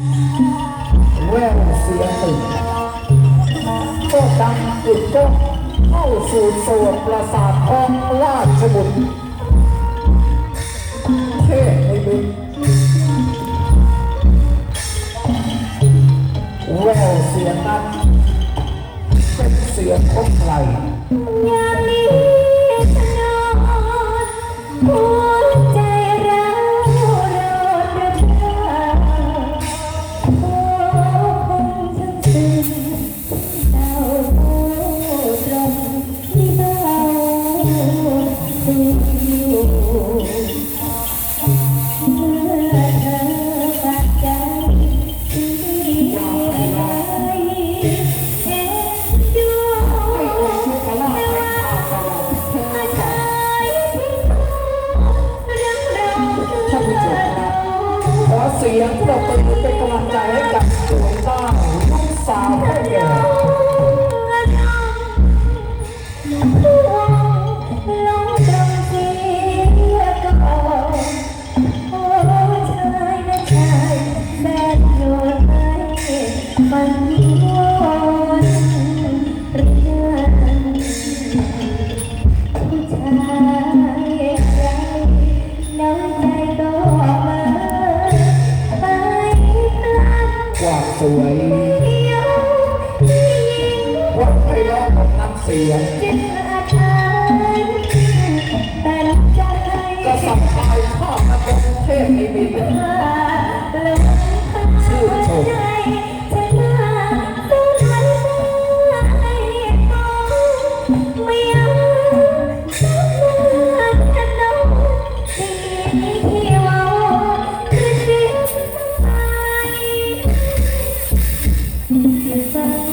แววเสียงตื่นก็ดังอึดก้องเข้าสู่โสดประสาททองราชบุตรเทพในบึงแววเสียงนั้นเป็นเสียงของใครยามนี้ฉันนอน สียงปรบมือเป็นกำลังใจให้กับสวยงดาวลูกสาวให้แก่ ความสวยเดียวที่ยิ่งความไพเราะของน้ำเสียงจิตอาชานแต่ใจก็สัมภายภาพนักร้องเทพนิมิตข ฟัง